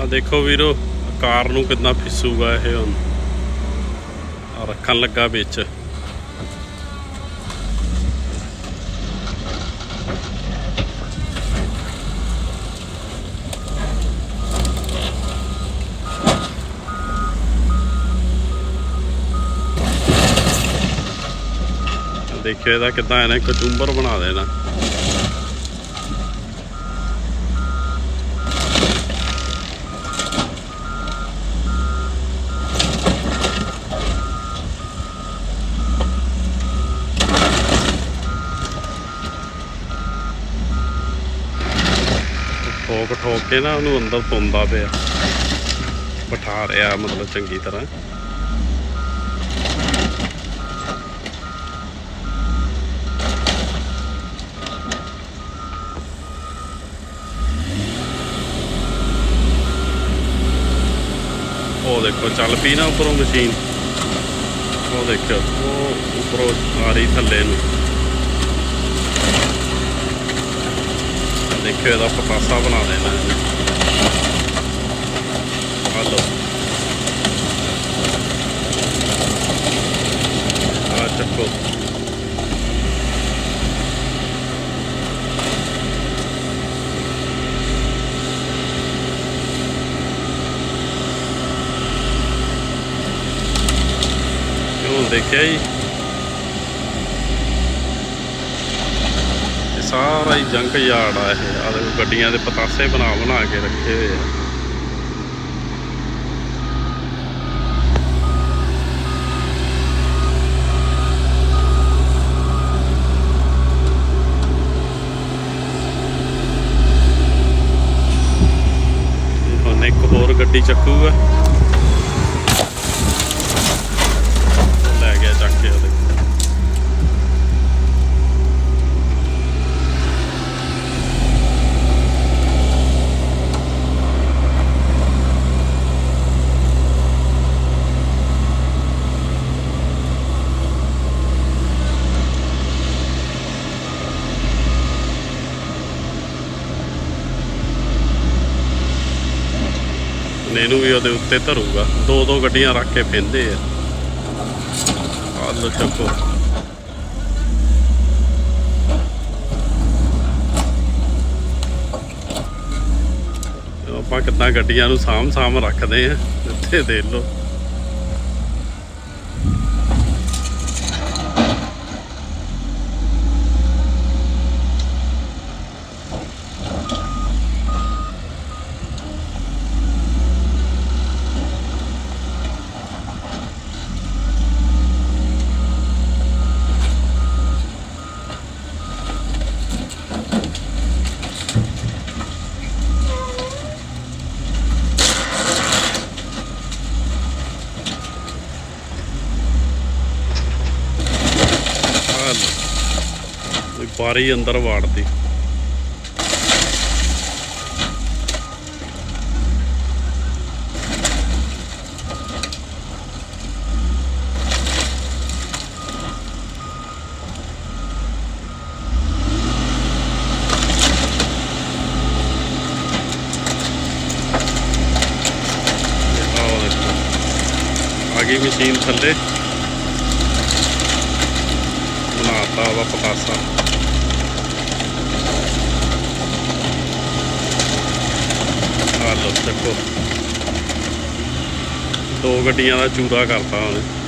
ਆ ਦੇਖੋ ਵੀਰੋ ਕਾਰ ਨੂੰ ਕਿੰਨਾ ਫਿਸੂਗਾ ਇਹ ਹੁਣ। ਆ ਰੱਖਣ ਲੱਗਾ ਵਿੱਚ। ਦੇਖਿਓ ਇਹਦਾ ਕਿਦਾਂ ਇਹਨੇ ਕਚੂੰਬਰ ਬਣਾ ਦੇਣਾ। ਠੋਕ ਠੋਕ ਕੇ ਨਾ ਉਹਨੂੰ ਅੰਦਰ ਤੁੰਦਾ ਪਿਆ। ਬਿਠਾ ਰਿਹਾ ਮਤਲਬ ਚੰਗੀ ਤਰ੍ਹਾਂ। ਉਹ ਦੇਖੋ, ਚੱਲ ਪਈ ਨਾ ਉੱਪਰੋਂ ਮਸ਼ੀਨ। ਉਹ ਦੇਖੋ ਉਹ ਉੱਪਰੋਂ ਆ ਰਹੀ ਥੱਲੇ ਨੂੰ। ਦੇਖਿਓ ਦਾ ਪਤਾਸਾ ਬਣਾ ਦੇਣਾ ਆ ਆ ਚੱਕੋ ਦੇਖਿਆ ਜੀ ਸਾਰਾ ਹੀ ਜੰਕ ਯਾਰਡ ਆ ਇਹ। ਆ ਦੇਖੋ ਗੱਡੀਆਂ ਦੇ ਪਤਾਸੇ ਬਣਾ ਬਣਾ ਕੇ ਰੱਖੇ ਹੋਏ ਆ। ਇੱਕ ਹੋਰ ਗੱਡੀ ਚੱਕੂਗਾ ਉਹ ਲੈ ਗਿਆ ਚੱਕ ਕੇ ਉਹਦੇ ਇਹਨੂੰ ਵੀ ਉਹਦੇ ਉੱਤੇ ਧਰੂਗਾ। ਦੋ ਦੋ ਗੱਡੀਆਂ ਰੱਖ ਕੇ ਫਿਰਦੇ ਆ। ਆਹ ਲੋ ਚੱਕੋ। ਆਪਾਂ ਕਿੱਦਾਂ ਗੱਡੀਆਂ ਨੂੰ ਸਾਂਭ ਸਾਂਭ ਰੱਖਦੇ ਆ, ਇੱਥੇ ਦੇਖ ਲਓ ਆਹ ਲਓ ਅੰਦਰ ਵਾੜਦੀ। ਆ ਗਈ ਮਸ਼ੀਨ ਥੱਲੇ। ਬਣਾਤਾ ਉਹਦਾ ਪਤਾਸਾ। ਆ ਲੋ ਚੱਕੋ ਦੋ ਗੱਡੀਆਂ ਦਾ ਚੂਰਾ ਕਰਤਾ ਉਹਨੇ।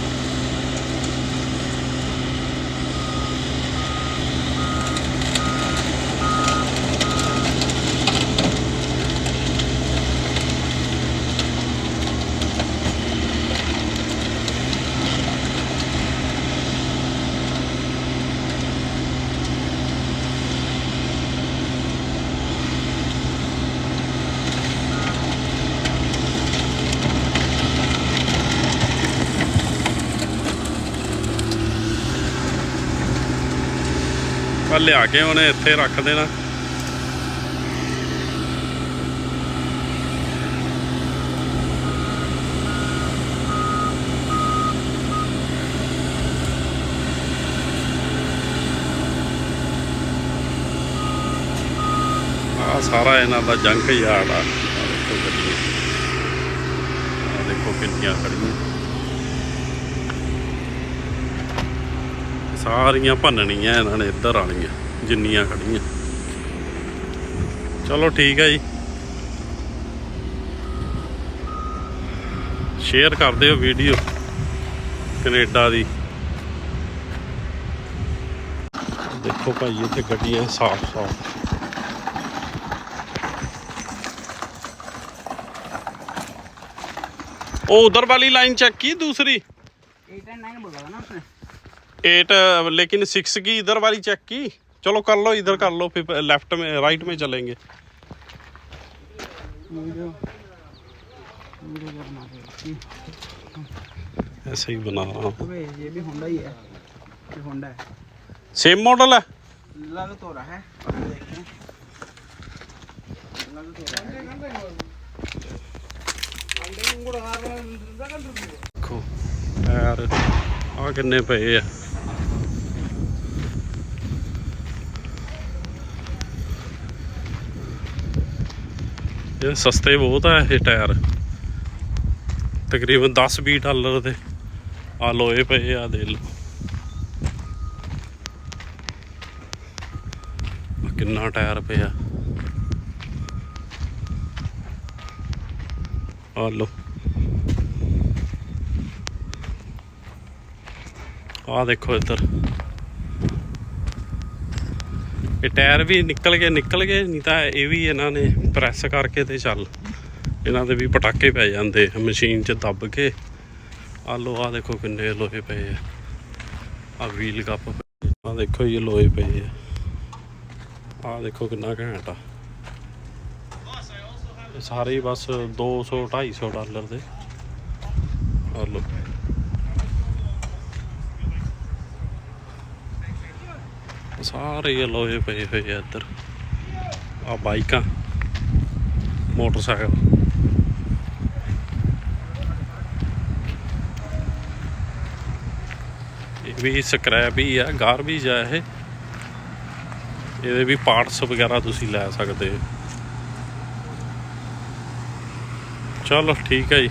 ਆ ਲਿਆ ਕੇ ਉਹਨੇ ਇੱਥੇ ਰੱਖ ਦੇਣਾ। ਆ ਸਾਰਾ ਇਹਨਾਂ ਦਾ ਜੰਕ ਯਾਰਡ ਆ। ਦੇਖੋ ਗੱਡੀਆਂ। ਦੇਖੋ ਕਿੰਨੀਆਂ ਖੜੀਆਂ ਸਾਰੀਆਂ ਭੰਨਣੀਆਂ ਇਹਨਾਂ ਨੇ ਇੱਧਰ ਵਾਲੀਆਂ, ਜਿੰਨੀਆਂ ਖੜੀਆਂ ਚਲੋ ਠੀਕ ਹੈ ਜੀ। ਸ਼ੇਅਰ ਕਰ ਦਿਓ ਵੀਡੀਓ ਕੈਨੇਡਾ ਦੀ। ਦੇਖੋ ਭਾਈ, ਇੱਥੇ ਗੱਡੀਆਂ ਸਾਫ਼ ਸਾਫ਼ ਉਹ ਉਧਰ ਵਾਲੀ ਲਾਈਨ ਚੈੱਕ ਕੀ, ਦੂਸਰੀ? 8 9 ਨਾ ਉਸਨੇ। एट लेकिन सिक्स की इधर वाली चेक की चलो कर लो इधर कर लो फिर लेफ्ट में राइट में चलेंगे वीडियो वीडियो करना पड़ेगा ऐसे ही बना रहा हूँ अबे ये भी होंडा ही है ये होंडा है सेम मॉडल है लग तो रहा है अब देखते हैं लग तो रहा है ਦੇਖੋ ਟਾਇਰ ਆ ਕਿੰਨੇ ਪਏ ਆ ਇਹ ਸਸਤੇ ਬਹੁਤ ਆ ਇਹ ਟਾਇਰ। ਤਕਰੀਬਨ 10-20 ਡਾਲਰ ਦੇ। ਆ ਲੋਏ ਪਏ ਆ ਦੇ ਲਓ। ਕਿੰਨਾ ਟਾਇਰ ਪਿਆ। ਆ ਲਓ। ਆ ਦੇਖੋ ਇੱਧਰ। ਇਹ ਟਾਇਰ ਵੀ ਨਿਕਲ ਗਏ ਨਿਕਲ ਗਏ, ਨਹੀਂ ਤਾਂ ਇਹ ਵੀ ਇਹਨਾਂ ਨੇ ਪ੍ਰੈਸ ਕਰਕੇ ਤੇ ਚੱਲ। ਇਹਨਾਂ ਦੇ ਵੀ ਪਟਾਕੇ ਪੈ ਜਾਂਦੇ, ਮਸ਼ੀਨ 'ਚ ਦੱਬ ਕੇ। ਆ ਲੋ ਦੇਖੋ ਕਿੰਨੇ ਲੋਹੇ ਪਏ ਆ। ਆ ਵੀਲ ਕੱਪ ਆ। ਦੇਖੋ ਇਹ ਲੋਹੇ ਪਏ ਆ। ਆ ਦੇਖੋ ਕਿੰਨਾ ਘੈਂਟ ਆ। ਇਹ ਸਾਰੇ ਹੀ ਬਸ 200 250 ਡਾਲਰ ਦੇ। ਆ ਲੋ। ਸਾਰੇ ਹੀ ਲੋਹੇ ਪਏ ਹੋਏ ਆ ਇੱਧਰ। ਆ ਬਾਈਕਾਂ, ਮੋਟਰਸਾਈਕਲ। ਇਹ ਵੀ ਸਕ੍ਰੈਪ ਹੀ ਆ ਗਾਰਬੇਜ ਆ ਇਹ। ਇਹਦੇ ਵੀ ਪਾਰਟਸ ਵਗੈਰਾ ਤੁਸੀਂ ਲੈ ਸਕਦੇ ਹੋ। ਚਲੋ ਠੀਕ ਹੈ ਜੀ।